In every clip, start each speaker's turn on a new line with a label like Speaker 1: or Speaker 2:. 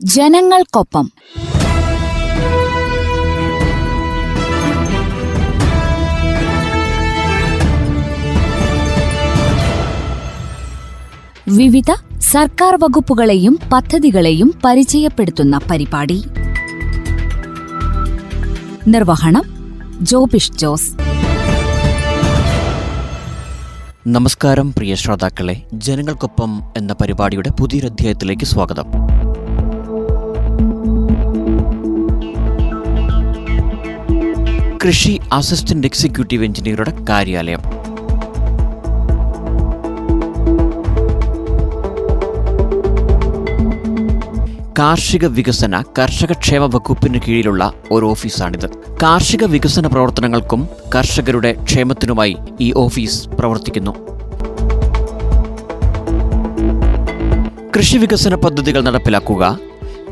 Speaker 1: ജനങ്ങൾക്കൊപ്പം. വിവിധ സർക്കാർ വകുപ്പുകളെയും പദ്ധതികളെയും പരിചയപ്പെടുത്തുന്ന പരിപാടി. നിർവഹണം ജോബിഷ് ജോസ്.
Speaker 2: നമസ്കാരം പ്രിയ ശ്രോതാക്കളെ ജനങ്ങൾക്കൊപ്പം എന്ന പരിപാടിയുടെ പുതിയൊരു അധ്യായത്തിലേക്ക് സ്വാഗതം. കൃഷി അസിസ്റ്റന്റ് എക്സിക്യൂട്ടീവ് എഞ്ചിനീയറുടെ കാര്യാലയം. കാർഷിക വികസന കർഷകക്ഷേമ വകുപ്പിന് കീഴിലുള്ള ഒരു ഓഫീസാണിത്. കാർഷിക വികസന പ്രവർത്തനങ്ങൾക്കും കർഷകരുടെ ക്ഷേമത്തിനുമായി ഈ ഓഫീസ് പ്രവർത്തിക്കുന്നു. കൃഷി വികസന പദ്ധതികൾ നടപ്പിലാക്കുക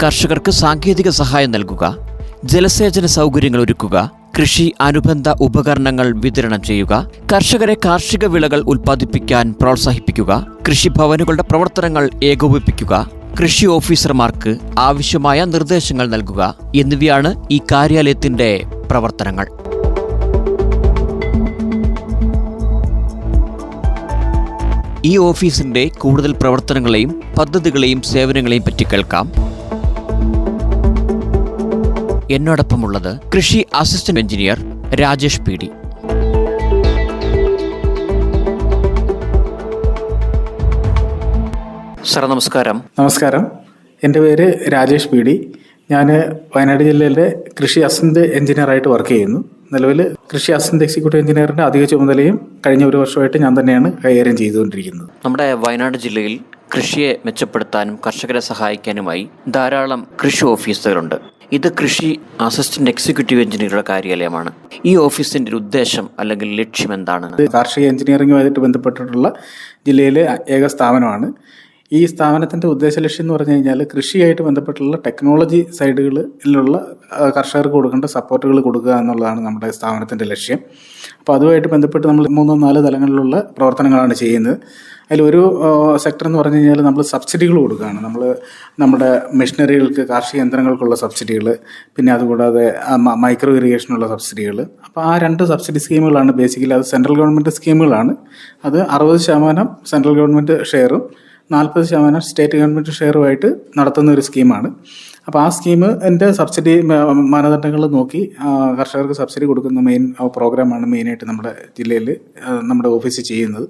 Speaker 2: കർഷകർക്ക് സാങ്കേതിക സഹായം നൽകുക ജലസേചന സൗകര്യങ്ങൾ ഒരുക്കുക കൃഷി അനുബന്ധ ഉപകരണങ്ങൾ വിതരണം ചെയ്യുക. കർഷകരെ കാർഷിക വിളകൾ ഉൽപ്പാദിപ്പിക്കാൻ പ്രോത്സാഹിപ്പിക്കുക. കൃഷിഭവനുകളുടെ പ്രവർത്തനങ്ങൾ ഏകോപിപ്പിക്കുക. കൃഷി ഓഫീസർമാർക്ക് ആവശ്യമായ നിർദ്ദേശങ്ങൾ നൽകുക. എന്നിവയാണ് ഈ കാര്യാലയത്തിന്റെ പ്രവർത്തനങ്ങൾ. ഈ ഓഫീസിന്റെ കൂടുതൽ പ്രവർത്തനങ്ങളെയും പദ്ധതികളെയും സേവനങ്ങളെയും പറ്റി കേൾക്കാം. എന്നോടൊപ്പമുള്ളത് കൃഷി assistant engineer Rajesh P D. Sir നമസ്കാരം.
Speaker 3: നമസ്കാരം. എന്റെ പേര് രാജേഷ് പി ഡി. ഞാൻ വയനാട് ജില്ലയിലെ കൃഷി അസിസ്റ്റന്റ് എഞ്ചിനീയറായിട്ട് വർക്ക് ചെയ്യുന്നു. നിലവിൽ കൃഷി അസിസ്റ്റന്റ് എക്സിക്യൂട്ടീവ് എഞ്ചിനീയറിന്റെ അധിക ചുമതലയും കഴിഞ്ഞ ഒരു വർഷമായിട്ട് ഞാൻ തന്നെയാണ് കൈകാര്യം ചെയ്തുകൊണ്ടിരിക്കുന്നത്.
Speaker 2: നമ്മുടെ വയനാട് ജില്ലയിൽ കൃഷിയെ മെച്ചപ്പെടുത്താനും കർഷകരെ സഹായിക്കാനുമായി ധാരാളം കൃഷി ഓഫീസുകളുണ്ട്. ഇത് കൃഷി അസിസ്റ്റന്റ് എക്സിക്യൂട്ടീവ് എഞ്ചിനീയറുടെ കാര്യാലയമാണ്. ഈ ഓഫീസിന്റെ ഉദ്ദേശം അല്ലെങ്കിൽ ലക്ഷ്യം എന്താണ്?
Speaker 3: കാർഷിക എഞ്ചിനീയറിംഗുമായിട്ട് ബന്ധപ്പെട്ടിട്ടുള്ള ജില്ലയിലെ ഏക സ്ഥാപനമാണ്. ഈ സ്ഥാപനത്തിന്റെ ഉദ്ദേശ ലക്ഷ്യം എന്ന് പറഞ്ഞു കഴിഞ്ഞാൽ കൃഷിയായിട്ട് ബന്ധപ്പെട്ടുള്ള ടെക്നോളജി സൈഡുകളിലുള്ള കർഷകർക്ക് കൊടുക്കേണ്ട സപ്പോർട്ടുകൾ കൊടുക്കുക എന്നുള്ളതാണ് നമ്മുടെ സ്ഥാപനത്തിന്റെ ലക്ഷ്യം. അപ്പോൾ അതുമായിട്ട് ബന്ധപ്പെട്ട് നമ്മൾ മൂന്നോ നാല് തലങ്ങളിലുള്ള പ്രവർത്തനങ്ങളാണ് ചെയ്യുന്നത്. അതിലൊരു സെക്ടർ എന്ന് പറഞ്ഞു കഴിഞ്ഞാൽ നമ്മൾ സബ്സിഡികൾ കൊടുക്കുകയാണ്. നമ്മൾ നമ്മുടെ മെഷീനറികൾക്ക് കാർഷിക യന്ത്രങ്ങൾക്കുള്ള സബ്സിഡികൾ പിന്നെ അതുകൂടാതെ മൈക്രോ ഇറിഗേഷനുള്ള സബ്സിഡികൾ അപ്പോൾ ആ രണ്ട് സബ്സിഡി സ്കീമുകളാണ് ബേസിക്കലി അത് സെൻട്രൽ ഗവൺമെന്റ് സ്കീമുകളാണ് അത് അറുപത് ശതമാനം സെൻട്രൽ ഗവൺമെന്റ് ഷെയറും നാൽപ്പത് ശതമാനം സ്റ്റേറ്റ് ഗവൺമെന്റ് ഷെയറുമായിട്ട് നടത്തുന്ന ഒരു സ്കീമാണ്. അപ്പോൾ ആ സ്കീം എന്റെ സബ്സിഡി മാനദണ്ഡങ്ങൾ നോക്കി കർഷകർക്ക് സബ്സിഡി കൊടുക്കുന്ന മെയിൻ പ്രോഗ്രാമാണ് മെയിനായിട്ട് നമ്മുടെ ജില്ലയിൽ നമ്മുടെ ഓഫീസ് ചെയ്യുന്നത്.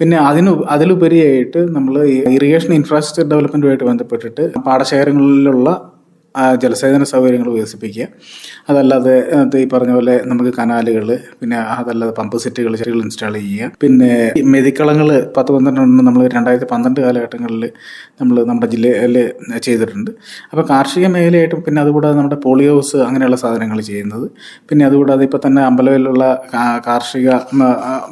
Speaker 3: പിന്നെ അതിന് അതിലുപരിയായിട്ട് നമ്മൾ ഇറിഗേഷൻ ഇൻഫ്രാസ്ട്രക്ചർ ഡെവലപ്മെന്റുമായിട്ട് ബന്ധപ്പെട്ടിട്ട് പാടശേഖരങ്ങളിലുള്ള ആ, ജലസേചന സൗകര്യങ്ങൾ വികസിപ്പിക്കുക. അതല്ലാതെ അത് ഈ പറഞ്ഞ പോലെ നമുക്ക് കനാലുകൾ പിന്നെ അതല്ലാതെ പമ്പ് സെറ്റുകൾ ചെറിയ ഇൻസ്റ്റാൾ ചെയ്യുക. പിന്നെ മെതിക്കളങ്ങൾ പത്ത് പന്ത്രണ്ടെണ്ണം നമ്മൾ രണ്ടായിരത്തി പന്ത്രണ്ട് കാലഘട്ടങ്ങളിൽ നമ്മൾ നമ്മുടെ ജില്ലയിൽ ചെയ്തിട്ടുണ്ട്. അപ്പോൾ കാർഷിക മേഖലയായിട്ടും പിന്നെ അതുകൂടാതെ നമ്മുടെ പോളി ഹൗസ് അങ്ങനെയുള്ള സാധനങ്ങൾ ചെയ്യുന്നത്. പിന്നെ അതുകൂടാതെ ഇപ്പോൾ തന്നെ അമ്പലവിലുള്ള കാർഷിക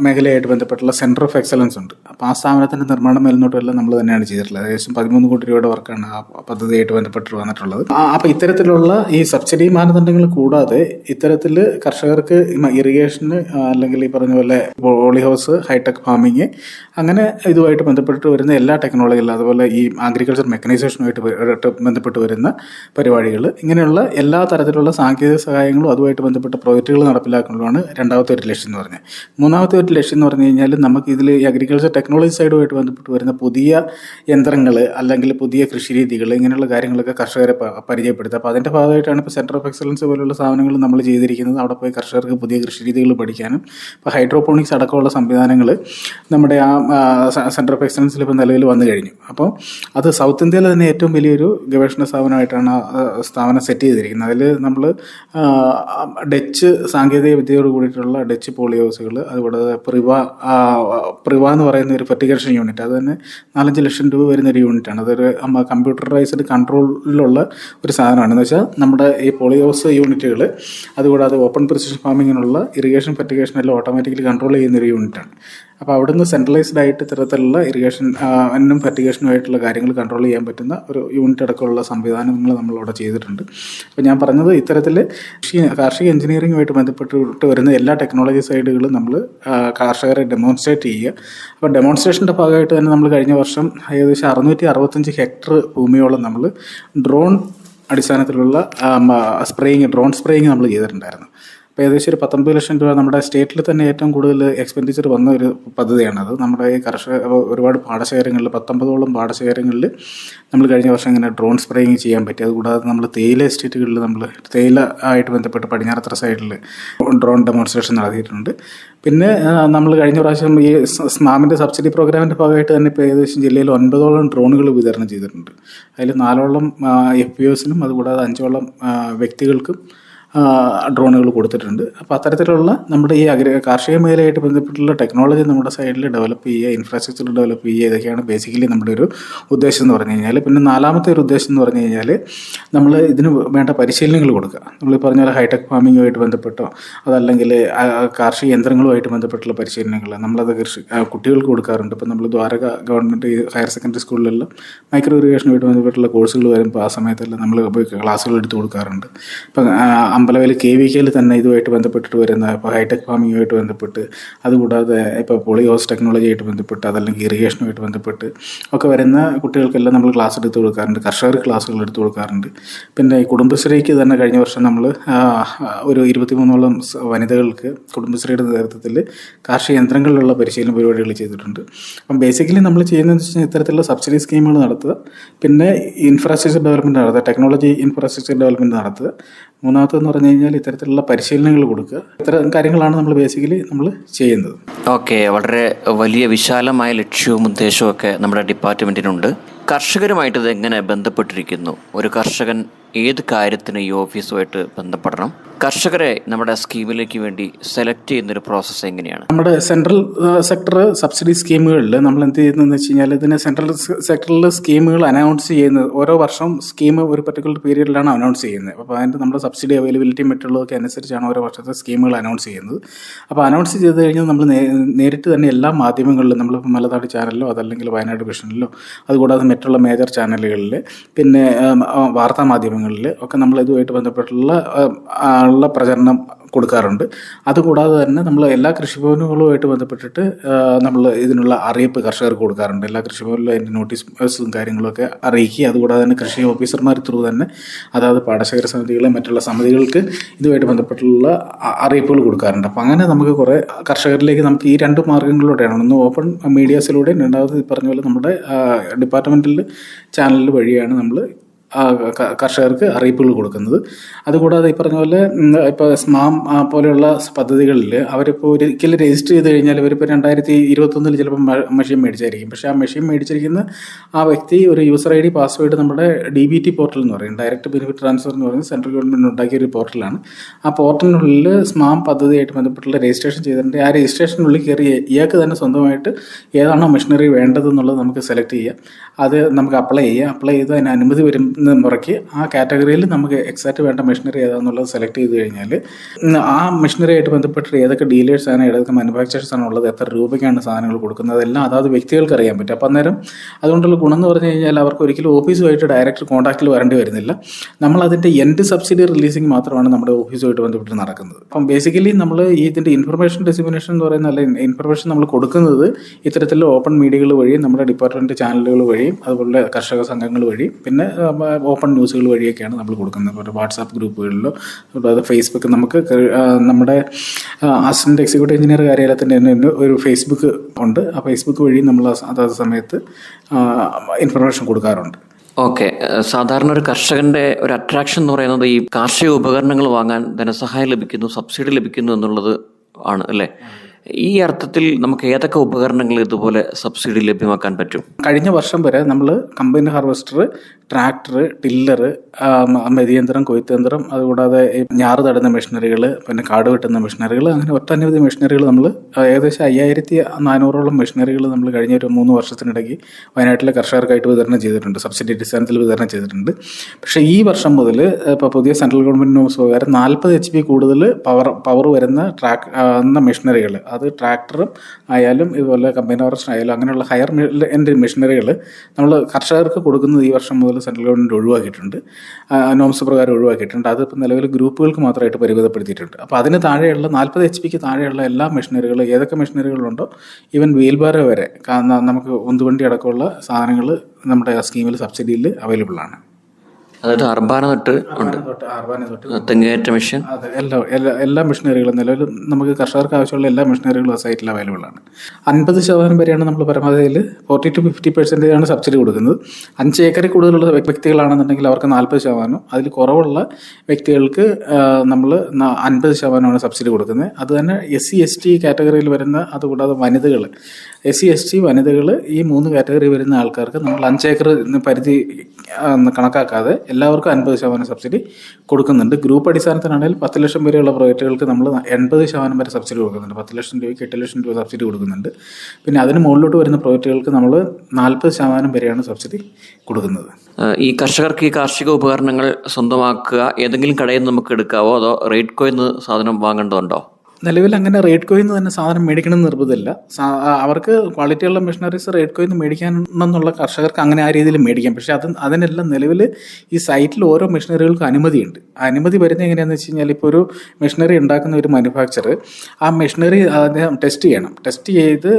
Speaker 3: മേഖലയായിട്ട് ബന്ധപ്പെട്ടുള്ള സെന്റർ ഓഫ് എക്സലൻസ് ഉണ്ട്. അപ്പോൾ ആ സ്ഥാപനത്തിന്റെ നിർമ്മാണം മേൽനോട്ടമെല്ലാം നമ്മൾ തന്നെയാണ് ചെയ്തിട്ടുള്ളത്. ഏകദേശം പതിമൂന്ന് കോടി രൂപയുടെ വർക്കാണ് ആ പദ്ധതിയായിട്ട് ബന്ധപ്പെട്ട് വന്നിട്ടുള്ളത്. അപ്പോൾ ഇത്തരത്തിലുള്ള ഈ സബ്സിഡി മാനദണ്ഡങ്ങൾ കൂടാതെ ഇത്തരത്തിൽ കർഷകർക്ക് ഇറിഗേഷന് അല്ലെങ്കിൽ ഈ പറഞ്ഞ പോലെ പോളി ഹൗസ് ഹൈടെക് ഫാമിങ് അങ്ങനെ ഇതുമായിട്ട് ബന്ധപ്പെട്ട് വരുന്ന എല്ലാ ടെക്നോളജികളും അതുപോലെ ഈ അഗ്രികൾച്ചർ മെക്കനൈസേഷനുമായിട്ട് ബന്ധപ്പെട്ട് വരുന്ന പരിപാടികൾ ഇങ്ങനെയുള്ള എല്ലാ തരത്തിലുള്ള സാങ്കേതിക സഹായങ്ങളും അതുമായിട്ട് ബന്ധപ്പെട്ട പ്രോജക്റ്റുകൾ നടപ്പിലാക്കുന്നതാണ് രണ്ടാമത്തെ ഒരു ലക്ഷ്യം എന്ന് പറഞ്ഞാൽ. മൂന്നാമത്തെ ഒരു ലക്ഷ്യം എന്ന് പറഞ്ഞു കഴിഞ്ഞാൽ നമുക്ക് ഇതിൽ ഈ അഗ്രികൾച്ചർ ടെക്നോളജി സൈഡുമായിട്ട് ബന്ധപ്പെട്ട് വരുന്ന പുതിയ യന്ത്രങ്ങൾ അല്ലെങ്കിൽ പുതിയ കൃഷി രീതികൾ ഇങ്ങനെയുള്ള കാര്യങ്ങളൊക്കെ കർഷകരെ പ- പരിചയപ്പെടുത്തുക. അപ്പോൾ അതിന്റെ ഭാഗമായിട്ടാണ് ഇപ്പോൾ സെന്റർ ഓഫ് എക്സലൻസ് പോലുള്ള സ്ഥാപനങ്ങൾ നമ്മൾ ചെയ്തിരിക്കുന്നത്. അവിടെ പോയി കർഷകർക്ക് പുതിയ കൃഷിരീതികൾ പഠിക്കാനും ഇപ്പോൾ ഹൈഡ്രോപോണിക്സ് അടക്കമുള്ള സംവിധാനങ്ങൾ നമ്മുടെ ആ സെന്റർ ഓഫ് എക്സലൻസിൽ ഇപ്പോൾ നിലവിൽ വന്നു കഴിഞ്ഞു. അപ്പോൾ അത് സൗത്ത് ഇന്ത്യയിലെ തന്നെ ഏറ്റവും വലിയൊരു ഗവേഷണ സ്ഥാപനമായിട്ടാണ് സ്ഥാപനം സെറ്റ് ചെയ്തിരിക്കുന്നത്. അതിൽ നമ്മൾ ഡച്ച് സാങ്കേതിക വിദ്യയോട് കൂടിയിട്ടുള്ള ഡച്ച് പോളിയോസുകൾ അതുകൂടാതെ പ്രിവ പ്രിവ എന്ന് പറയുന്ന ഒരു ഫെർട്ടിഗേഷൻ യൂണിറ്റ് അത് തന്നെ നാലഞ്ച് ലക്ഷം രൂപ വരുന്ന ഒരു യൂണിറ്റാണ് അതൊരു കമ്പ്യൂട്ടറൈസ്ഡ് കൺട്രോളിലുള്ള ഒരു സാധനമാണ്. എന്ന് വെച്ചാൽ നമ്മുടെ ഈ പോളിയോസ് യൂണിറ്റുകൾ അതുകൂടാതെ ഓപ്പൺ പ്രിസിഷൻ ഫാമിങ്ങിനുള്ള ഇറിഗേഷൻ ഫെറ്റിഗേഷൻ എല്ലാം ഓട്ടോമാറ്റിക്കലി കൺട്രോൾ ചെയ്യുന്ന ഒരു യൂണിറ്റാണ് അപ്പോൾ അവിടുന്ന് സെൻട്രലൈസ്ഡ് ആയിട്ട് ഇത്തരത്തിലുള്ള ഇറിഗേഷൻ എന്നും ഫെർട്ടിഗേഷനും ആയിട്ടുള്ള കാര്യങ്ങൾ കൺട്രോൾ ചെയ്യാൻ പറ്റുന്ന ഒരു യൂണിറ്റ് അടക്കമുള്ള സംവിധാനങ്ങൾ നമ്മളവിടെ ചെയ്തിട്ടുണ്ട്. അപ്പോൾ ഞാൻ പറഞ്ഞത് ഇത്തരത്തിൽ കാർഷിക എഞ്ചിനീയറിംഗുമായിട്ട് ബന്ധപ്പെട്ടിട്ട് വരുന്ന എല്ലാ ടെക്നോളജി സൈഡുകളും നമ്മൾ കർഷകരെ ഡെമോൺസ്ട്രേറ്റ് ചെയ്യുക. അപ്പോൾ ഡെമോൺസ്ട്രേഷന്റെ ഭാഗമായിട്ട് തന്നെ നമ്മൾ കഴിഞ്ഞ വർഷം ഏകദേശം അറുന്നൂറ്റി അറുപത്തഞ്ച് ഹെക്ടർ ഭൂമിയോളം നമ്മൾ ഡ്രോൺ അടിസ്ഥാനത്തിലുള്ള സ്പ്രേയിങ് ഡ്രോൺ സ്പ്രേയിങ് നമ്മൾ ചെയ്തിട്ടുണ്ടായിരുന്നു. അപ്പോൾ ഏകദേശം ഒരു പത്തൊമ്പത് ലക്ഷം രൂപ നമ്മുടെ സ്റ്റേറ്റിൽ തന്നെ ഏറ്റവും കൂടുതൽ എക്സ്പെൻഡിച്ചർ വന്ന ഒരു പദ്ധതിയാണത് നമ്മുടെ ഈ കർഷക ഒരുപാട് പാടശേഖരങ്ങളിൽ പത്തൊമ്പതോളം പാടശേഖരങ്ങളിൽ നമ്മൾ കഴിഞ്ഞ വർഷം ഇങ്ങനെ ഡ്രോൺ സ്പ്രേയിങ് ചെയ്യാൻ പറ്റി. അതുകൂടാതെ നമ്മൾ തേയില എസ്റ്റേറ്റുകളിൽ നമ്മൾ തേയില ആയിട്ട് ബന്ധപ്പെട്ട് പടിഞ്ഞാറത്തറ സൈഡിൽ ഡ്രോൺ ഡെമോൺസ്ട്രേഷൻ നടത്തിയിട്ടുണ്ട്. പിന്നെ നമ്മൾ കഴിഞ്ഞ പ്രാവശ്യം ഈ സ്മാമിന്റെ സബ്സിഡി പ്രോഗ്രാമിന്റെ ഭാഗമായിട്ട് തന്നെ ഇപ്പോൾ ഏകദേശം ജില്ലയിൽ ഒൻപതോളം ഡ്രോണുകൾ വിതരണം ചെയ്തിട്ടുണ്ട്. അതിൽ നാലോളം എഫ് പി ഒസിനും അതുകൂടാതെ അഞ്ചോളം വ്യക്തികൾക്കും ഡ്രോണുകൾ കൊടുത്തിട്ടുണ്ട്. അപ്പോൾ അത്തരത്തിലുള്ള നമ്മുടെ ഈ അഗ്രി കാർഷിക മേഖലയായിട്ട് ബന്ധപ്പെട്ടുള്ള ടെക്നോളജി നമ്മുടെ സൈഡിൽ ഡെവലപ്പ് ചെയ്യുക ഇൻഫ്രാസ്ട്രക്ചർ ഡെവലപ്പ് ചെയ്യുക ഇതൊക്കെയാണ് ബേസിക്കലി നമ്മുടെ ഒരു ഉദ്ദേശം എന്ന് പറഞ്ഞു കഴിഞ്ഞാൽ പിന്നെ നാലാമത്തെ ഒരു ഉദ്ദേശം എന്ന് പറഞ്ഞു കഴിഞ്ഞാൽ നമ്മൾ ഇതിന് വേണ്ട പരിശീലനങ്ങൾ കൊടുക്കുക. നമ്മൾ പറഞ്ഞ പോലെ ഹൈടെക് ഫാമിങ്ങുമായിട്ട് ബന്ധപ്പെട്ടോ അതല്ലെങ്കിൽ കാർഷിക യന്ത്രങ്ങളുമായിട്ട് ബന്ധപ്പെട്ടുള്ള പരിശീലനങ്ങൾ നമ്മളത് കൃഷി കുട്ടികൾക്ക് കൊടുക്കാറുണ്ട്. ഇപ്പം നമ്മൾ ദ്വാരക ഗവൺമെന്റ് ഹയർ സെക്കൻഡറി സ്കൂളിലെല്ലാം മൈക്രോ ഇറിഗേഷനുമായിട്ട് ബന്ധപ്പെട്ടുള്ള കോഴ്സുകൾ വരുമ്പോൾ ആ സമയത്തെല്ലാം നമ്മൾ ക്ലാസ്സുകൾ എടുത്ത് കൊടുക്കാറുണ്ട്. ഇപ്പം ആ, അമ്പലവയൽ കെ വി കെയിൽ തന്നെ ഇതുമായിട്ട് ബന്ധപ്പെട്ടിട്ട് വരുന്ന ഇപ്പോൾ ഹൈടെക് ഫാമിങ്ങുമായിട്ട് ബന്ധപ്പെട്ട് അതുകൂടാതെ ഇപ്പോൾ പോളിയോസ് ടെക്നോളജിയായിട്ട് ബന്ധപ്പെട്ട് അതല്ലെങ്കിൽ ഇറിഗേഷനുമായിട്ട് ബന്ധപ്പെട്ട് ഒക്കെ വരുന്ന കുട്ടികൾക്കെല്ലാം നമ്മൾ ക്ലാസ് എടുത്ത് കൊടുക്കാറുണ്ട്. കർഷകർ ക്ലാസ്സുകൾ എടുത്ത് കൊടുക്കാറുണ്ട്. പിന്നെ ഈ കുടുംബശ്രീക്ക് തന്നെ കഴിഞ്ഞ വർഷം നമ്മൾ ഒരു ഇരുപത്തിമൂന്നോളം വനിതകൾക്ക് കുടുംബശ്രീയുടെ നേതൃത്വത്തിൽ കാർഷിക യന്ത്രങ്ങളിലുള്ള പരിശീലന പരിപാടികൾ ചെയ്തിട്ടുണ്ട്. അപ്പം ബേസിക്കലി നമ്മൾ ചെയ്യുന്നതെന്ന് വെച്ച് കഴിഞ്ഞാൽ ഇത്തരത്തിലുള്ള സബ്സിഡി സ്കീമുകൾ നടത്തുക. പിന്നെ ഇൻഫ്രാസ്ട്രക്ചർ ഡെവലപ്മെന്റ് നടത്തുക ടെക്നോളജി ഇൻഫ്രാസ്ട്രക്ചർ ഡെവലപ്മെന്റ് നടത്തുക. മൂന്നാമത്തെന്ന് പറഞ്ഞു കഴിഞ്ഞാൽ ഇത്തരത്തിലുള്ള പരിശീലനങ്ങൾ കൊടുക്കുക. ഇത്തരം കാര്യങ്ങളാണ് നമ്മൾ ബേസിക്കലി നമ്മൾ ചെയ്യുന്നത്.
Speaker 2: ഓക്കെ വളരെ വലിയ വിശാലമായ ലക്ഷ്യവും ഉദ്ദേശവും ഒക്കെ നമ്മുടെ ഡിപ്പാർട്ട്മെന്റിനുണ്ട് കർഷകരുമായിട്ട് ഇത് എങ്ങനെ ബന്ധപ്പെട്ടിരിക്കുന്നു? ഒരു കർഷകൻ ഏത് കാര്യത്തിന് ഈ ഓഫീസുമായിട്ട് ബന്ധപ്പെടണം? കർഷകരെ നമ്മുടെ സ്കീമിലേക്ക് വേണ്ടി സെലക്ട് ചെയ്യുന്നൊരു പ്രോസസ്സ് എങ്ങനെയാണ്?
Speaker 3: നമ്മുടെ സെൻട്രൽ സെക്ടർ സബ്സിഡി സ്കീമുകളിൽ നമ്മൾ എന്ത് ചെയ്യുന്നതെന്ന് വെച്ച് കഴിഞ്ഞാൽ ഇതിന് സെൻട്രൽ സെക്ടറിൽ സ്കീമുകൾ അനൗൺസ് ചെയ്യുന്നത് ഓരോ വർഷം സ്കീം ഒരു പർട്ടിക്കുലർ പീരീഡിലാണ് അനൗൺസ് ചെയ്യുന്നത്. അപ്പോൾ അതിന്റെ നമ്മുടെ സബ്സിഡി അവൈലബിലിറ്റി മറ്റുള്ളതൊക്കെ അനുസരിച്ചാണ് ഓരോ വർഷത്തെ സ്കീമുകൾ അനൗൺസ് ചെയ്യുന്നത്. അപ്പോൾ അനൗൺസ് ചെയ്ത് കഴിഞ്ഞാൽ നമ്മൾ നേരിട്ട് തന്നെ എല്ലാ മാധ്യമങ്ങളിലും നമ്മളിപ്പോൾ മലനാട് ചാനലിലോ അതല്ലെങ്കിൽ വയനാട് വിഷനിലോ അതുകൂടാതെ മറ്റുള്ള മേജർ ചാനലുകളിൽ പിന്നെ വാർത്താ വാർത്താ മാധ്യമങ്ങളിൽ ഒക്കെ നമ്മൾ ഇതുമായിട്ട് ബന്ധപ്പെട്ടുള്ള ഉള്ള പ്രചരണം കൊടുക്കാറുണ്ട്. അതുകൂടാതെ തന്നെ നമ്മൾ എല്ലാ കൃഷിഭവനുകളുമായിട്ട് ബന്ധപ്പെട്ടിട്ട് നമ്മൾ ഇതിനുള്ള അറിയിപ്പ് കർഷകർക്ക് കൊടുക്കാറുണ്ട്. എല്ലാ കൃഷിഭവനിലും അതിന്റെ നോട്ടീസും കാര്യങ്ങളൊക്കെ അറിയിക്കുക. അതുകൂടാതെ തന്നെ കൃഷി ഓഫീസർമാർ ത്രൂ തന്നെ അതായത് പാടശേഖര സമിതികളെ മറ്റുള്ള സമിതികൾക്ക് ഇതുമായിട്ട് ബന്ധപ്പെട്ടുള്ള അറിയിപ്പുകൾ കൊടുക്കാറുണ്ട്. അപ്പം അങ്ങനെ നമുക്ക് കുറേ കർഷകരിലേക്ക് നമുക്ക് ഈ രണ്ട് മാർഗങ്ങളിലൂടെയാണ്. ഒന്ന് ഓപ്പൺ മീഡിയാസിലൂടെയും രണ്ടാമത് പറഞ്ഞ പോലെ നമ്മുടെ ഡിപ്പാർട്ട്മെന്റിൽ ചാനലിൽ വഴിയാണ് നമ്മൾ കർഷകർക്ക് അറിയിപ്പുകൾ കൊടുക്കുന്നത്. അതുകൂടാതെ ഈ പറഞ്ഞ പോലെ ഇപ്പോൾ സ്മാം പോലെയുള്ള പദ്ധതികളിൽ അവരിപ്പോൾ ഒരിക്കലും രജിസ്റ്റർ ചെയ്ത് കഴിഞ്ഞാൽ ഇവരിപ്പോൾ രണ്ടായിരത്തി ഇരുപത്തൊന്നിൽ ചിലപ്പോൾ മെഷീൻ മേടിച്ചായിരിക്കും. പക്ഷേ ആ മെഷീൻ മേടിച്ചിരിക്കുന്ന ആ വ്യക്തി ഒരു യൂസർ ഐ ഡി പാസ്വേഡ് നമ്മുടെ ഡി ബി ടി പോർട്ടൽ എന്ന് പറയും. ഡയറക്റ്റ് ബെനിഫിറ്റ് ട്രാൻസ്ഫർ എന്ന് പറയുന്നത് സെൻട്രൽ ഗവൺമെന്റ് ഉണ്ടാക്കിയ ഒരു പോർട്ടലാണ്. ആ പോർട്ടലിനുള്ളിൽ സ്മാം പദ്ധതിയായിട്ട് ബന്ധപ്പെട്ടുള്ള രജിസ്ട്രേഷൻ ചെയ്തിട്ടുണ്ട്. ആ രജിസ്ട്രേഷനുള്ളിൽ കയറി ഇയാൾക്ക് തന്നെ സ്വന്തമായിട്ട് ഏതാണോ മെഷീനറി വേണ്ടതെന്നുള്ളത് നമുക്ക് സെലക്ട് ചെയ്യാം. അത് നമുക്ക് അപ്ലൈ ചെയ്യാം. അപ്ലൈ ചെയ്ത് അതിന് അനുമതി വരുന്ന മുറയ്ക്ക് ആ കാറ്റഗറിയിൽ നമുക്ക് എക്സാക്റ്റ് വേണ്ട മെഷീനറി ഏതാണെന്നുള്ളത് സെലക്ട് ചെയ്ത് കഴിഞ്ഞാൽ ആ മെഷീനറി ആയിട്ട് ബന്ധപ്പെട്ട് ഏതൊക്കെ ഡീലേഴ്സാണ് ഏതൊക്കെ മാനുഫാക്ചറേഴ്സാണ് ഉള്ളത് എത്ര രൂപയ്ക്കാണ് സാധനങ്ങൾ കൊടുക്കുന്നത് അതെല്ലാം അതാത് വ്യക്തികൾക്ക് അറിയാൻ പറ്റും. അപ്പം അന്നേരം അതുകൊണ്ടുള്ള ഗുണം എന്ന് പറഞ്ഞു കഴിഞ്ഞാൽ അവർക്ക് ഒരിക്കലും ഓഫീസുമായിട്ട് ഡയറക്റ്റ് കോൺടാക്റ്റിൽ വരേണ്ടി വരുന്നില്ല. നമ്മൾ അതിന്റെ എൻഡ് സബ്സിഡി റിലീസിങ് മാത്രമാണ് നമ്മുടെ ഓഫീസുമായിട്ട് ബന്ധപ്പെട്ട് നടക്കുന്നത്. അപ്പം ബേസിക്കലി നമ്മൾ ഈ ഇതിന്റെ ഇൻഫർമേഷൻ ഡെസിമിനേഷൻ എന്ന് പറയുന്ന അല്ല ഇൻഫർമേഷൻ നമ്മൾ കൊടുക്കുന്നത് ഇത്തരത്തിലുള്ള ഓപ്പൺ മീഡിയകൾ വഴി നമ്മുടെ ഡിപ്പാർട്ട്മെന്റ് ചാനലുകൾ വഴിയും അതുപോലെ കർഷക സംഘങ്ങൾ വഴി പിന്നെ ഓപ്പൺ ന്യൂസുകൾ വഴിയൊക്കെയാണ് നമ്മൾ കൊടുക്കുന്നത്. ഒരു വാട്സാപ്പ് ഗ്രൂപ്പുകളിലോ അതുപോലെ ഫേസ്ബുക്ക് നമുക്ക് നമ്മുടെ അസിസ്റ്റന്റ് എക്സിക്യൂട്ടീവ് എഞ്ചിനീയർ കാര്യാലയത്തിന്റെ തന്നെ ഒരു ഫേസ്ബുക്ക് ഉണ്ട്. ആ ഫേസ്ബുക്ക് വഴി നമ്മൾ അതാത് സമയത്ത് ഇൻഫർമേഷൻ കൊടുക്കാറുണ്ട്.
Speaker 2: ഓക്കെ സാധാരണ ഒരു കർഷകന്റെ ഒരു അട്രാക്ഷൻ എന്ന് പറയുന്നത് ഈ കാർഷിക ഉപകരണങ്ങൾ വാങ്ങാൻ ധനസഹായം ലഭിക്കുന്നു സബ്സിഡി ലഭിക്കുന്നു എന്നുള്ളത് ആണ് അല്ലേ? ഈ അർത്ഥത്തിൽ നമുക്ക് ഏതൊക്കെ ഉപകരണങ്ങൾ ഇതുപോലെ സബ്സിഡി ലഭ്യമാക്കാൻ പറ്റും?
Speaker 3: കഴിഞ്ഞ വർഷം വരെ നമ്മൾ കമ്പൈൻ ഹാർവെസ്റ്റർ ട്രാക്ടർ ടില്ലർ മെതിയന്ത്രം കൊയ്ത്തയന്ത്രം അതുകൂടാതെ ഞാറ് തടുന്ന മെഷീനറികൾ പിന്നെ കാട് വെട്ടുന്ന മെഷീനറികൾ അങ്ങനെ ഒട്ടനവധി മെഷീനറികൾ നമ്മൾ ഏകദേശം അയ്യായിരത്തി നാനൂറോളം മെഷീനറികൾ നമ്മൾ കഴിഞ്ഞ ഒരു മൂന്ന് വർഷത്തിനിടയ്ക്ക് വയനാട്ടിലെ കർഷകർക്കായിട്ട് വിതരണം ചെയ്തിട്ടുണ്ട് സബ്സിഡി അടിസ്ഥാനത്തിൽ വിതരണം ചെയ്തിട്ടുണ്ട്. പക്ഷേ ഈ വർഷം മുതൽ ഇപ്പോൾ പുതിയ സെൻട്രൽ ഗവൺമെന്റ് നോംസ് പ്രകാരം നാൽപ്പത് എച്ച് പി കൂടുതൽ പവർ പവർ വരുന്ന ട്രാക്ക് എന്ന മെഷീനറികൾ അത് ട്രാക്ടറും ആയാലും ഇതുപോലെ കമ്പൈൻ ഹാർവസ്റ്റർ ആയാലും അങ്ങനെയുള്ള ഹയർ എന്റെ മെഷീനറികൾ നമ്മൾ കർഷകർക്ക് കൊടുക്കുന്നത് ഈ വർഷം മുതൽ സെൻട്രൽ ഗവൺമെന്റ് ഒഴിവാക്കിയിട്ടുണ്ട്. നോംസ് പ്രകാരം ഒഴിവാക്കിയിട്ടുണ്ട്. അതിപ്പോൾ നിലവിൽ ഗ്രൂപ്പുകൾക്ക് മാത്രമായിട്ട് പരിമിതപ്പെടുത്തിയിട്ടുണ്ട്. അപ്പോൾ അതിന് താഴെയുള്ള നാൽപ്പത് എച്ച് പിക്ക് താഴെയുള്ള എല്ലാ മെഷീനറികളും ഏതൊക്കെ മെഷീനറികളുണ്ടോ ഈവൻ വീൽബാര വരെ നമുക്ക് ഉന്തുവണ്ടി അടക്കമുള്ള സാധനങ്ങൾ നമ്മുടെ സ്കീമിൽ സബ്സിഡിയിൽ അവൈലബിൾ ആണ്
Speaker 2: അതായത് അർബാന തൊട്ട് ഉണ്ട്.
Speaker 3: തൊട്ട് അർബാന തൊട്ട്.
Speaker 2: തെങ്ങേറ്റ മിഷൻ.
Speaker 3: അതെ എല്ലാ എല്ലാ എല്ലാ മിഷനറികളും നിലവിൽ നമുക്ക് കർഷകർക്ക് ആവശ്യമുള്ള എല്ലാ മിഷനറികളും ആ സൈറ്റിൽ അവൈലബിൾ ആണ്. അൻപത് ശതമാനം വരെയാണ് നമ്മൾ പരമാവധിയിൽ ഫോർട്ടി ടു ഫിഫ്റ്റി പെർസെന്റേജ് ആണ് സബ്സിഡി കൊടുക്കുന്നത്. അഞ്ച് ഏക്കറിൽ കൂടുതലുള്ള വ്യക്തികളാണെന്നുണ്ടെങ്കിൽ അവർക്ക് നാൽപ്പത് ശതമാനം. അതിൽ കുറവുള്ള വ്യക്തികൾക്ക് നമ്മൾ അൻപത് ശതമാനമാണ് സബ്സിഡി കൊടുക്കുന്നത്. അത് തന്നെ എസ് സി എസ് ടി കാറ്റഗറിയിൽ വരുന്ന അതുകൂടാതെ വനിതകൾ എസ് സി എസ് ടി വനിതകൾ ഈ മൂന്ന് കാറ്റഗറി വരുന്ന ആൾക്കാർക്ക് നമ്മൾ അഞ്ചേക്കർ പരിധി കണക്കാക്കാതെ എല്ലാവർക്കും അൻപത് ശതമാനം സബ്സിഡി കൊടുക്കുന്നുണ്ട്. ഗ്രൂപ്പ് അടിസ്ഥാനത്തിലാണെങ്കിൽ പത്ത് ലക്ഷം വരെയുള്ള പ്രോജക്റ്റുകൾക്ക് നമ്മൾ എൺപത് ശതമാനം വരെ സബ്സിഡി കൊടുക്കുന്നുണ്ട്. പത്ത് ലക്ഷം രൂപയ്ക്ക് എട്ട് ലക്ഷം രൂപ സബ്സിഡി കൊടുക്കുന്നുണ്ട്. പിന്നെ അതിന് മുകളിലോട്ട് വരുന്ന പ്രോജക്റ്റുകൾക്ക് നമ്മൾ നാൽപ്പത് ശതമാനം വരെയാണ് സബ്സിഡി കൊടുക്കുന്നത്.
Speaker 2: ഈ കർഷകർക്ക് ഈ കാർഷിക ഉപകരണങ്ങൾ സ്വന്തമാക്കുക ഏതെങ്കിലും കടയിൽ നിന്ന് നമുക്ക് എടുക്കാവോ? അതോ റേറ്റ് നിന്ന് സാധനം വാങ്ങേണ്ടതുണ്ടോ?
Speaker 3: നിലവിൽ അങ്ങനെ റേറ്റ് കോയിന്ന് തന്നെ സാധനം മേടിക്കണം എന്ന് നിർബന്ധമില്ല. അവർക്ക് ക്വാളിറ്റിയുള്ള മെഷീനറീസ് റേറ്റ് കോയിന്ന് മേടിക്കാനെന്നുള്ള കർഷകർക്ക് അങ്ങനെ ആ രീതിയിൽ മേടിക്കാം. പക്ഷേ അത് അതിനെല്ലാം നിലവിൽ ഈ സൈറ്റിൽ ഓരോ മെഷീനറികൾക്ക് അനുമതിയുണ്ട്. അനുമതി വരുന്നത് എങ്ങനെയാണെന്ന് വെച്ച് കഴിഞ്ഞാൽ ഇപ്പോൾ ഒരു മെഷീനറി ഉണ്ടാക്കുന്ന ഒരു മാനുഫാക്ചർ ആ മെഷീനറി അദ്ദേഹം ടെസ്റ്റ് ചെയ്യണം. ടെസ്റ്റ് ചെയ്ത്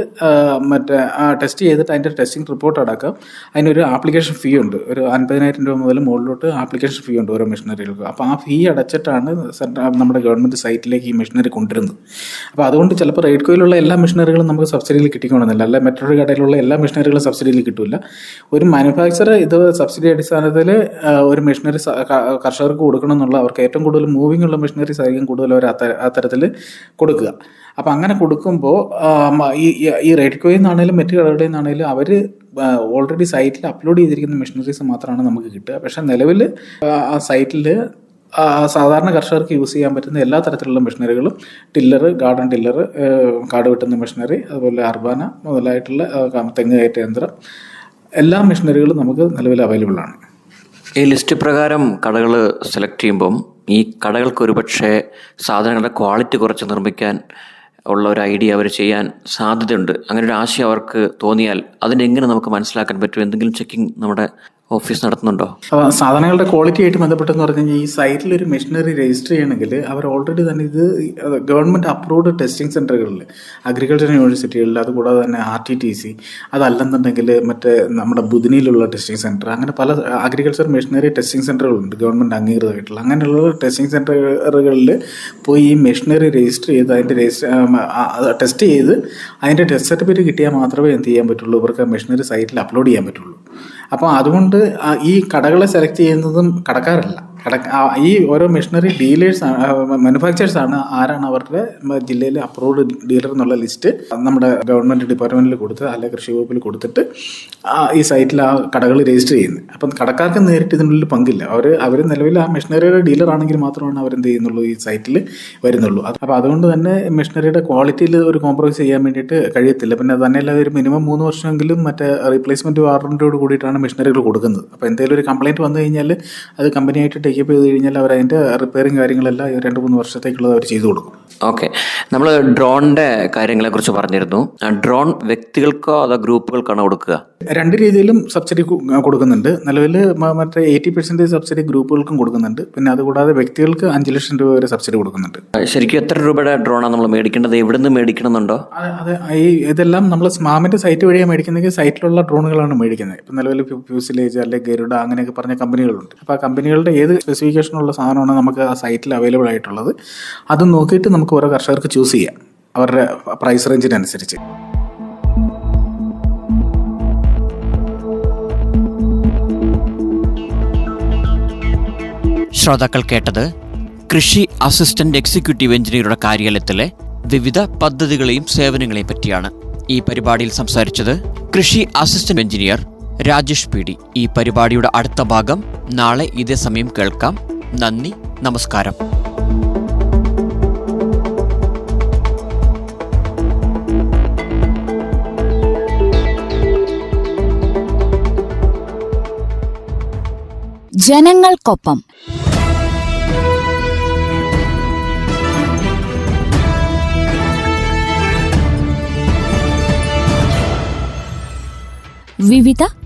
Speaker 3: മറ്റേ ടെസ്റ്റ് ചെയ്തിട്ട് അതിന്റെ ടെസ്റ്റിംഗ് റിപ്പോർട്ട് അടക്കം അതിനൊരു ആപ്ലിക്കേഷൻ ഫീ ഉണ്ട്. ഒരു അൻപതിനായിരം രൂപ മുതൽ മുകളിലോട്ട് ആപ്ലിക്കേഷൻ ഫീ ഉണ്ട് ഓരോ മെഷീനറികൾക്ക്. അപ്പോൾ ആ ഫീ അടച്ചിട്ടാണ് നമ്മുടെ ഗവൺമെന്റ് സൈറ്റിലേക്ക് ഈ മെഷീനറി കൊണ്ടുവരുന്നത്. അപ്പോൾ അതുകൊണ്ട് ചിലപ്പോൾ റേറ്റ് കോയിലുള്ള എല്ലാ മെഷീനറികളും നമുക്ക് സബ്സിഡിയിൽ കിട്ടിക്കോണമെന്നില്ല. അല്ല മറ്റൊരു കടയിലുള്ള എല്ലാ മെഷീനറികളും സബ്സിഡിയിൽ കിട്ടില്ല ഒരു മാനുഫാക്ചർ ഇത് സബ്സിഡി അടിസ്ഥാനത്തിൽ ഒരു മെഷീനറി കർഷകർക്ക് കൊടുക്കണം എന്നുള്ള അവർക്ക് ഏറ്റവും കൂടുതൽ മൂവിംഗ് ഉള്ള മെഷീനറീസ് ആയിരിക്കും കൂടുതൽ അവർ അത്തരത്തിൽ കൊടുക്കുക. അപ്പോൾ അങ്ങനെ കൊടുക്കുമ്പോൾ ഈ ഈ- ഈ റേറ്റ് കോയിൽ നിന്നാണെങ്കിലും മറ്റു കടകളിൽ നിന്നാണേലും അവർ ഓൾറെഡി സൈറ്റിൽ അപ്ലോഡ് ചെയ്തിരിക്കുന്ന മെഷീനറീസ് മാത്രമാണ് നമുക്ക് കിട്ടുക. പക്ഷേ നിലവിൽ ആ സൈറ്റിൽ സാധാരണ കർഷകർക്ക് യൂസ് ചെയ്യാൻ പറ്റുന്ന എല്ലാ തരത്തിലുള്ള മെഷീനറികളും ടില്ലർ ഗാർഡൻ ടില്ലർ കാട് വെട്ടുന്ന മെഷീനറി അതുപോലെ അർബാന മുതലായിട്ടുള്ള തെങ്ങ് കയറ്റ യന്ത്രം എല്ലാ മെഷീനറികളും നമുക്ക് നിലവിൽ അവൈലബിൾ ആണ്.
Speaker 2: ഈ ലിസ്റ്റ് പ്രകാരം കടകൾ സെലക്ട് ചെയ്യുമ്പം ഈ കടകൾക്ക് ഒരുപക്ഷെ സാധനങ്ങളുടെ ക്വാളിറ്റി കുറച്ച് നിർമ്മിക്കാൻ ഉള്ള ഒരു ഐഡിയ അവർ ചെയ്യാൻ സാധ്യതയുണ്ട്. അങ്ങനെ ഒരു ആശയം അവർക്ക് തോന്നിയാൽ അതിനെങ്ങനെ നമുക്ക് മനസ്സിലാക്കാൻ പറ്റും? എന്തെങ്കിലും ചെക്കിംഗ് നമ്മുടെ ഓഫീസ് നടത്തുന്നുണ്ടോ?
Speaker 3: സാധനങ്ങളുടെ ക്വാളിറ്റി ആയിട്ട് ബന്ധപ്പെട്ടെന്ന് പറഞ്ഞു കഴിഞ്ഞാൽ ഈ സൈറ്റിൽ ഒരു മെഷീനറി രജിസ്റ്റർ ചെയ്യണമെങ്കിൽ അവർ ഓൾറെഡി തന്നെ ഇത് ഗവൺമെന്റ് അപ്രൂവ്ഡ് ടെസ്റ്റിംഗ് സെന്ററുകളിൽ അഗ്രികൾച്ചർ യൂണിവേഴ്സിറ്റികളിൽ അതുകൂടാതെ തന്നെ ആർ ടി ടി സി അതല്ലെന്നുണ്ടെങ്കിൽ മറ്റേ നമ്മുടെ ബുധനിയിലുള്ള ടെസ്റ്റിംഗ് സെന്റർ അങ്ങനെ പല അഗ്രികൾച്ചർ മെഷീനറി ടെസ്റ്റിംഗ് സെന്ററുകളുണ്ട് ഗവൺമെന്റ് അംഗീകൃതമായിട്ടുള്ള. അങ്ങനെയുള്ള ടെസ്റ്റിംഗ് സെന്ററുകളിൽ പോയി ഈ മെഷീനറി രജിസ്റ്റർ ചെയ്ത് അതിന്റെ രജിസ്റ്റർ ടെസ്റ്റ് ചെയ്ത് അതിന്റെ ടെസ്റ്റ് സർട്ടിഫിക്കറ്റ് കിട്ടിയാൽ മാത്രമേ എന്ത് ചെയ്യാൻ പറ്റുള്ളൂ? ഇവർക്ക് മെഷീനറി സൈറ്റിൽ അപ്ലോഡ് ചെയ്യാൻ പറ്റുള്ളൂ. അപ്പോൾ അതുകൊണ്ട് ഈ കടകളെ സെലക്ട് ചെയ്യുന്നതും കടക്കാരല്ല. കട ആ ഈ ഓരോ മെഷീനറി ഡീലേഴ്സ് മാനുഫാക്ചേഴ്സ് ആണ് ആരാണ് അവരുടെ ജില്ലയിലെ അപ്രൂവ്ഡ് ഡീലർ എന്നുള്ള ലിസ്റ്റ് നമ്മുടെ ഗവൺമെന്റ് ഡിപ്പാർട്ട്മെന്റിൽ കൊടുത്ത് അല്ലെങ്കിൽ കൃഷി വകുപ്പിൽ കൊടുത്തിട്ട് ഈ സൈറ്റിൽ ആ കടകൾ രജിസ്റ്റർ ചെയ്യുന്നത് അപ്പം കടക്കാർക്ക് നേരിട്ട് ഇതിനുള്ളിൽ പങ്കില്ല. അവർ അവർ നിലവിൽ ആ മെഷീനറിയുടെ ഡീലർ ആണെങ്കിൽ മാത്രമാണ് അവർ എന്ത് ചെയ്യുന്നുള്ളൂ ഈ സൈറ്റിൽ വരുന്നുള്ളൂ. അപ്പോൾ അതുകൊണ്ട് തന്നെ മെഷീനറിയുടെ ക്വാളിറ്റിയിൽ ഒരു കോംപ്രമൈസ് ചെയ്യാൻ വേണ്ടിയിട്ട് കഴിയത്തില്ല. പിന്നെ തന്നെയല്ല ഒരു മിനിമം മൂന്ന് വർഷമെങ്കിലും മറ്റേ റീപ്ലേസ്മെന്റ് വാറന്റിയോട് കൂടിയിട്ടാണ് മെഷീനറികൾ കൊടുക്കുന്നത്. അപ്പോൾ എന്തെങ്കിലും ഒരു കംപ്ലയിന്റ് വന്നു കഴിഞ്ഞാൽ അത് കമ്പനിയായിട്ട് ടേക്കപ്പ് ചെയ്ത് കഴിഞ്ഞാൽ അവർ അതിന്റെ റിപ്പയറും കാര്യങ്ങളെല്ലാം ഈ രണ്ട് മൂന്ന് വർഷത്തേക്കുള്ളത് അവർ ചെയ്തു കൊടുക്കും.
Speaker 2: ഓക്കെ നമ്മൾ ഡ്രോണിന്റെ കാര്യങ്ങളെക്കുറിച്ച് പറഞ്ഞിരുന്നു. ഡ്രോൺ വ്യക്തികൾക്കോ അതോ ഗ്രൂപ്പുകൾക്കാണോ കൊടുക്കുക?
Speaker 3: രണ്ട് രീതിയിലും സബ്സിഡി കൊടുക്കുന്നുണ്ട്. നിലവിൽ മറ്റേ എയ്റ്റി പെർസെന്റേജ് സബ്സിഡി ഗ്രൂപ്പുകൾക്കും കൊടുക്കുന്നുണ്ട്. പിന്നെ അതുകൂടാതെ വ്യക്തികൾക്ക് അഞ്ച് ലക്ഷം രൂപ വരെ സബ്സിഡി കൊടുക്കുന്നുണ്ട്.
Speaker 2: ശരിക്കും എത്ര രൂപയുടെ ഡ്രോണാണ് നമ്മൾ മേടിക്കേണ്ടത്? എവിടെ നിന്ന് മേടിക്കണമെന്നുണ്ടോ
Speaker 3: അത് അത് ഈ ഇതെല്ലാം നമ്മൾ സ്മാമിന്റെ സൈറ്റ് വഴിയാണ് മേടിക്കുന്നെങ്കിൽ സൈറ്റിലുള്ള ഡ്രോണുകളാണ് മേടിക്കുന്നത്. ഇപ്പം നിലവിൽ ഫ്യൂസിലേജ് അല്ലെങ്കിൽ ഗരുഡ അങ്ങനെയൊക്കെ പറഞ്ഞ കമ്പനികളുണ്ട്. അപ്പോൾ ആ കമ്പനികളുടെ ഏത് സ്പെസിഫിക്കേഷനുള്ള സാധനമാണ് നമുക്ക് ആ സൈറ്റിൽ അവൈലബിൾ ആയിട്ടുള്ളത്. അത് നോക്കിയിട്ട് നമുക്ക് ഓരോ കർഷകർക്ക് ചൂസ് ചെയ്യാം. അവരുടെ പ്രൈസ് റേഞ്ചിനനുസരിച്ച്
Speaker 2: ശ്രോതാക്കൾ കേട്ടത് കൃഷി അസിസ്റ്റന്റ് എക്സിക്യൂട്ടീവ് എഞ്ചിനീയറുടെ കാര്യാലയത്തിലെ വിവിധ പദ്ധതികളെയും സേവനങ്ങളെയും പറ്റിയാണ്. ഈ പരിപാടിയിൽ സംസാരിച്ചത് കൃഷി assistant engineer Rajesh P D. ഈ പരിപാടിയുടെ അടുത്ത ഭാഗം നാളെ ഇതേ സമയം കേൾക്കാം. നന്ദി നമസ്കാരം.
Speaker 1: ജനങ്ങൾക്കൊപ്പം. വിവിധ